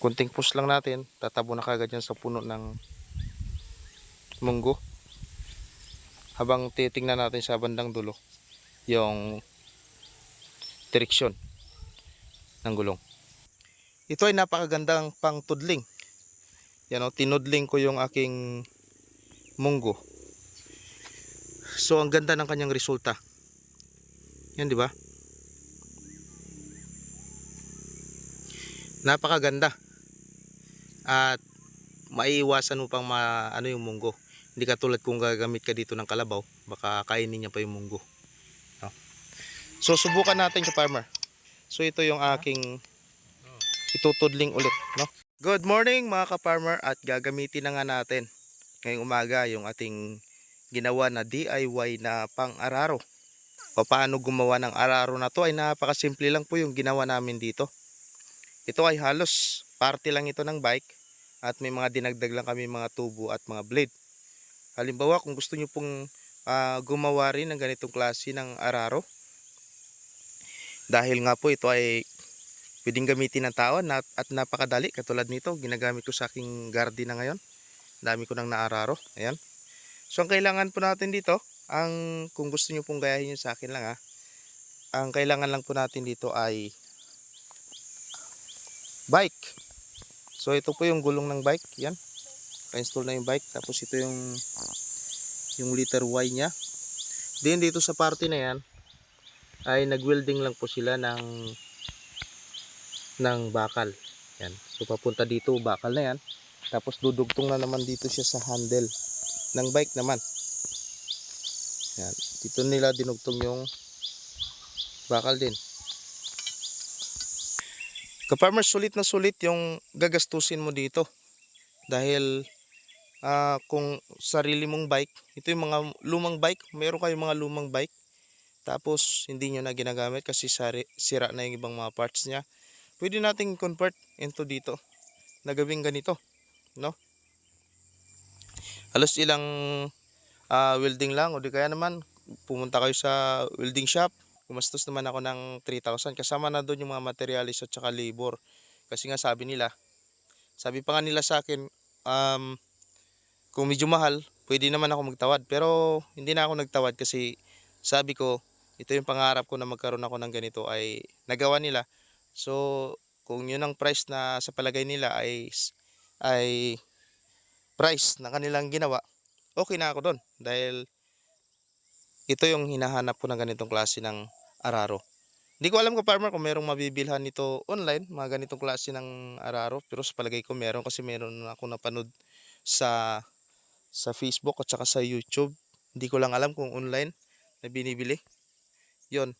Kunting push lang natin, tatabo na kagad yan sa puno ng munggo. Habang titingnan natin sa bandang dulo yung direksyon ng gulong. Ito ay napakagandang pang tudling. Yan o, tinudling ko yung aking munggo. So ang ganda ng kanyang resulta. Yan di ba? Napakaganda. At maiiwasan mo pang ma, ano yung munggo. Hindi katulad kung gagamit ka dito ng kalabaw, baka kainin niya pa yung munggo. No? So subukan natin yung farmer. So ito yung aking itutudling ulit, no? Good morning mga ka-farmer at gagamitin na nga natin ngayong umaga yung ating ginawa na DIY na pang-araro. O paano gumawa ng araro na to ay napakasimple lang po yung ginawa namin dito. Ito ay halos parte lang ito ng bike at may mga dinagdag lang kami mga tubo at mga blade. Halimbawa kung gusto nyo pong ah, gumawa rin ng ganitong klase ng araro dahil nga po ito ay pwedeng gamitin ng tao na, at napakadali. Katulad nito ginagamit ko sa aking garden na ngayon. Dami ko nang naararo. Ayan. So ang kailangan po natin dito ang kung gusto nyo pong gayahin yun sa akin lang ha ang kailangan lang po natin dito ay bike so ito po yung gulong ng bike yan pa-install na yung bike tapos ito yung yung liter Y nya then dito sa parte na yan ay nag-welding lang po sila ng ng bakal. Yan. So papunta dito bakal na yan. Tapos dudugtong na naman dito siya sa handle ng bike naman. Yan. Dito nila dinugtong yung bakal din. Ka-farmer, sulit na sulit yung gagastusin mo dito. Dahil ah, kung sarili mong bike, ito yung mga lumang bike, meron kayong mga lumang bike, tapos hindi nyo na ginagamit kasi sari, sira na yung ibang mga parts niya. Pwede nating convert into dito na gawing ganito no? Halos ilang ah, welding lang o di kaya naman pumunta kayo sa welding shop gumastos naman ako ng 3,000 kasama na doon yung mga materialis at saka labor. Kasi nga sabi nila sabi pa nga nila sa akin um, kung medyo mahal pwede naman ako magtawad. Pero hindi na ako nagtawad kasi sabi ko ito yung pangarap ko na magkaroon ako ng ganito ay nagawa nila. So, kung yun ang price na sa palagay nila ay ay price na kanilang ginawa, okay na ako doon dahil ito yung hinahanap ko ng ganitong klase ng araro. Hindi ko alam ko farmer kung merong mabibilhan nito online, mga ganitong klase ng araro, pero sa palagay ko meron kasi meron ako napanood sa sa Facebook at saka sa YouTube. Hindi ko lang alam kung online na binibili. 'Yon.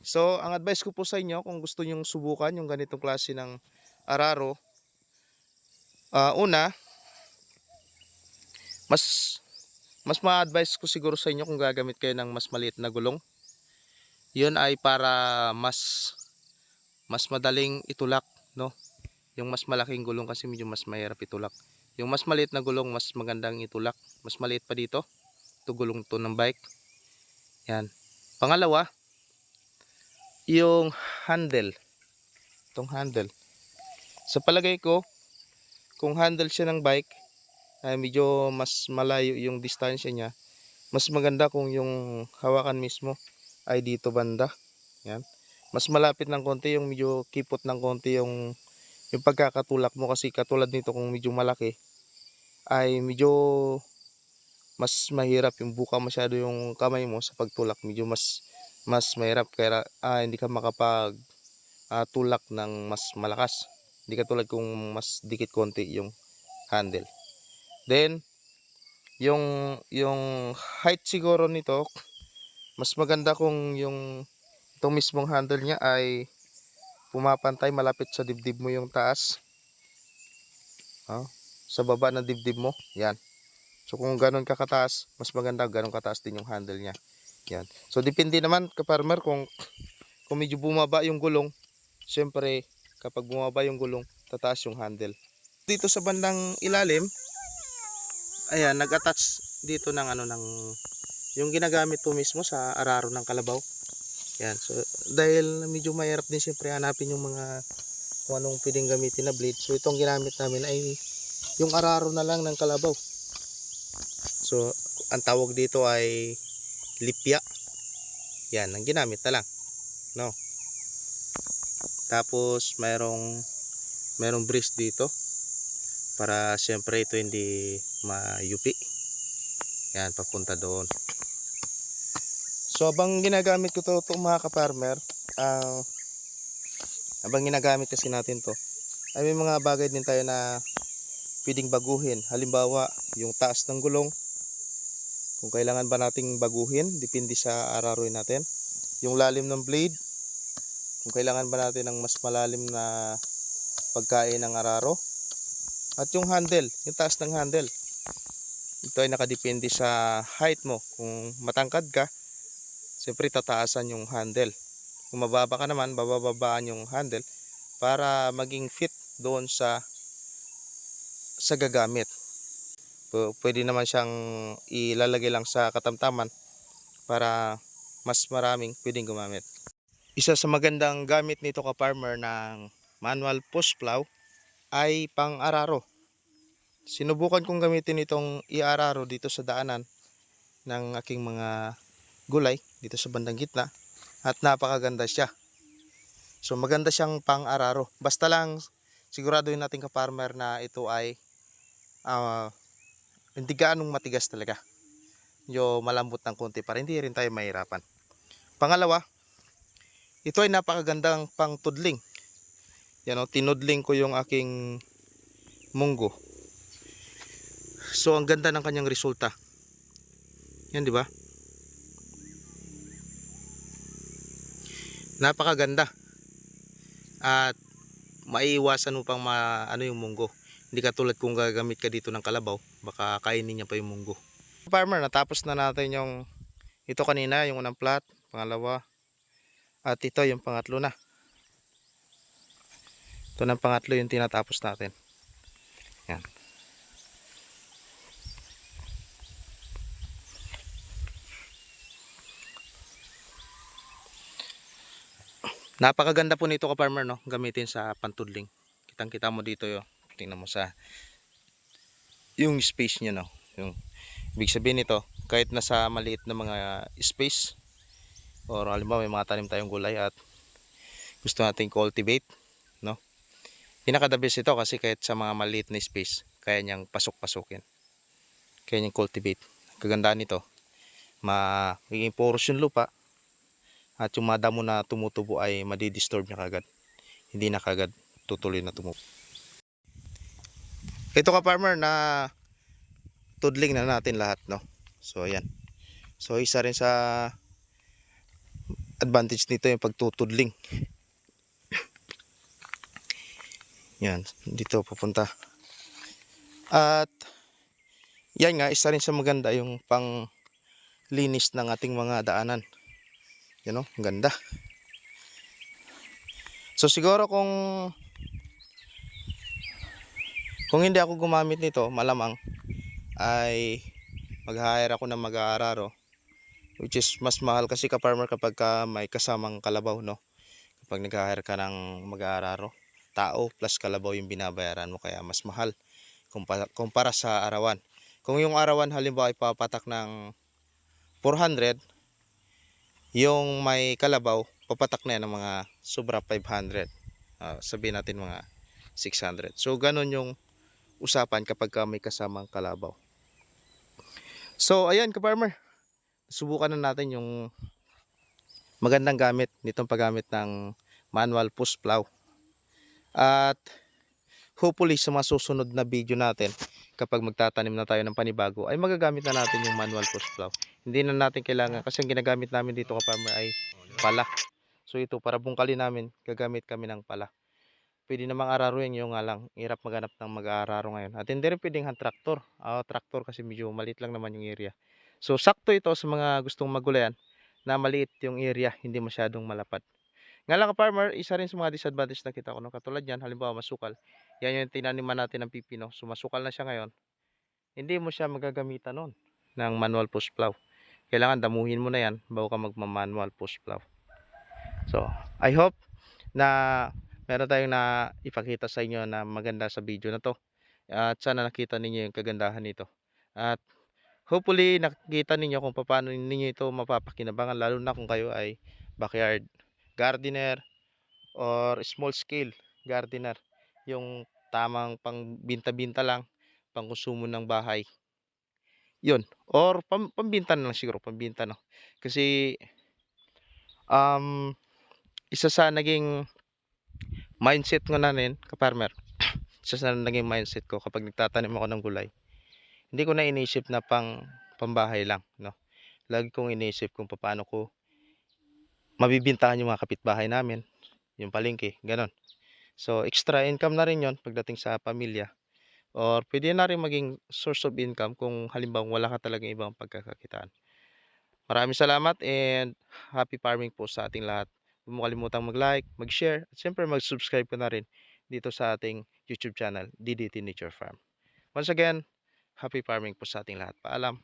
So, ang advice ko po sa inyo, kung gusto nyong subukan yung ganitong klase ng araro, ah, una, mas mas ma-advise ko siguro sa inyo kung gagamit kayo ng mas maliit na gulong. Yun ay para mas mas madaling itulak, no? Yung mas malaking gulong kasi medyo mas mahirap itulak. Yung mas maliit na gulong, mas magandang itulak. Mas maliit pa dito. Ito gulong to ng bike. Yan. Pangalawa, yung handle. Itong handle. Sa palagay ko, kung handle siya ng bike, ay medyo mas malayo yung distansya niya. Mas maganda kung yung hawakan mismo ay dito banda. Yan. Mas malapit ng konti yung medyo kipot ng konti yung yung pagkakatulak mo kasi katulad nito kung medyo malaki ay medyo mas mahirap yung buka masyado yung kamay mo sa pagtulak medyo mas mas mahirap kaya ah, hindi ka makapag ah, tulak ng mas malakas. Hindi ka tulad kung mas dikit konti yung handle. Then yung yung height siguro nito mas maganda kung yung itong mismong handle niya ay pumapantay malapit sa dibdib mo yung taas. Ah, sa baba ng dibdib mo. Yan. So kung ganun ka kataas, mas maganda ganun kataas din yung handle niya. Yan. So depende naman ka farmer kung kung medyo bumaba yung gulong, syempre kapag bumaba yung gulong, tataas yung handle. Dito sa bandang ilalim, ayan, nag-attach dito ng ano ng yung ginagamit po mismo sa araro ng kalabaw. Yan. So dahil medyo mahirap din syempre hanapin yung mga kung anong pwedeng gamitin na blade. So itong ginamit namin ay yung araro na lang ng kalabaw. So ang tawag dito ay lipya. Yan, ang ginamit na lang. No. Tapos mayroong mayroong breeze dito para siyempre ito hindi mayupi. Yan, papunta doon. So abang ginagamit ko to, to mga ka-farmer, ah abang ginagamit kasi natin to, ay may mga bagay din tayo na pwedeng baguhin. Halimbawa, yung taas ng gulong, kung kailangan ba nating baguhin, depende sa araroin natin. Yung lalim ng blade, kung kailangan ba natin ng mas malalim na pagkain ng araro. At yung handle, yung taas ng handle. Ito ay nakadepende sa height mo. Kung matangkad ka, siyempre tataasan yung handle. Kung mababa ka naman, babababaan yung handle para maging fit doon sa sa gagamit. Pwede naman siyang ilalagay lang sa katamtaman para mas maraming pwedeng gumamit. Isa sa magandang gamit nito ka farmer ng manual push plow ay pang-araro. Sinubukan kong gamitin itong i-araro dito sa daanan ng aking mga gulay dito sa bandang gitna at napakaganda siya. So maganda siyang pang-araro. Basta lang siguraduhin natin ka farmer na ito ay ah, hindi gaanong matigas talaga. Medyo malambot ng konti para hindi rin tayo mahirapan. Pangalawa, ito ay napakagandang pang tudling. Yan o, tinudling ko yung aking munggo. So ang ganda ng kanyang resulta. Yan di ba? Napakaganda. At maiiwasan mo pang ma, ano yung munggo. Hindi katulad kung gagamit ka dito ng kalabaw, baka kainin niya pa yung munggo. Farmer, natapos na natin yung ito kanina, yung unang plat, pangalawa, at ito yung pangatlo na. Ito ng pangatlo yung tinatapos natin. Yan. Napakaganda po nito ka farmer no, gamitin sa pantudling. Kitang-kita mo dito yo. Tingnan mo sa yung space niya no. Yung ibig sabihin nito, kahit nasa maliit na mga space or halimbawa may mga tanim tayong gulay at gusto nating cultivate, no? Pinaka the ito kasi kahit sa mga maliit na space, kaya niyang pasok-pasukin. Kaya niyang cultivate. Kagandaan nito, magiging porous lupa, at yung mga damo na tumutubo ay madidisturb niya kagad. Hindi na kagad tutuloy na tumubo. Ito ka farmer na tudling na natin lahat no. So ayan. So isa rin sa advantage nito yung pagtutudling. Yan, dito pupunta. At yan nga, isa rin sa maganda yung pang linis ng ating mga daanan. O, ang ganda. So siguro kung kung hindi ako gumamit nito, malamang ay mag-hire ako ng mag-aararo which is mas mahal kasi ka farmer kapag ka may kasamang kalabaw no kapag nag-hire ka ng mag-aararo tao plus kalabaw yung binabayaran mo kaya mas mahal kumpara, kumpara sa arawan kung yung arawan halimbawa ay papatak ng 400 yung may kalabaw, papatak na yan ng mga sobra 500. Ah, sabihin natin mga 600. So, ganun yung usapan kapag ka may kasamang kalabaw. So, ayan ka-farmer. Subukan na natin yung magandang gamit nitong paggamit ng manual push plow. At hopefully sa mga susunod na video natin, kapag magtatanim na tayo ng panibago, ay magagamit na natin yung manual push plow. Hindi na natin kailangan kasi ang ginagamit namin dito ka farmer ay pala. So ito para bungkalin namin, gagamit kami ng pala. Pwede namang araruin yung nga lang, hirap maganap ng mag-aararo ngayon. At hindi rin pwedeng hand tractor. Ah, tractor kasi medyo maliit lang naman yung area. So sakto ito sa mga gustong magulayan na maliit yung area, hindi masyadong malapad. Nga lang farmer, isa rin sa mga disadvantage na kita ko. No? Katulad yan, halimbawa masukal. Yan yung tinaniman natin ng pipino. So masukal na siya ngayon. Hindi mo siya magagamitan noon ng manual push plow. Kailangan damuhin mo na yan bago ka magma-manual push plow. So, I hope na meron tayong na ipakita sa inyo na maganda sa video na to. At sana nakita ninyo yung kagandahan nito. At hopefully nakikita ninyo kung paano ninyo ito mapapakinabangan lalo na kung kayo ay backyard gardener or small scale gardener. Yung tamang pangbinta-binta lang, pangkonsumo ng bahay. Yun. Or pam, pambinta na lang siguro, pambinta no. Kasi um isa sa naging mindset ko na rin, ka-farmer. isa sa naging mindset ko kapag nagtatanim ako ng gulay. Hindi ko na inisip na pang pambahay lang, no. Lagi kong inisip kung paano ko mabibintahan yung mga kapitbahay namin, yung palengke, ganon. So, extra income na rin yon pagdating sa pamilya. Or pwede na rin maging source of income kung halimbawa wala ka talagang ibang pagkakakitaan. Maraming salamat and happy farming po sa ating lahat. Huwag mo kalimutang mag-like, mag-share, at siyempre mag-subscribe ka na rin dito sa ating YouTube channel, DDT Nature Farm. Once again, happy farming po sa ating lahat. Paalam.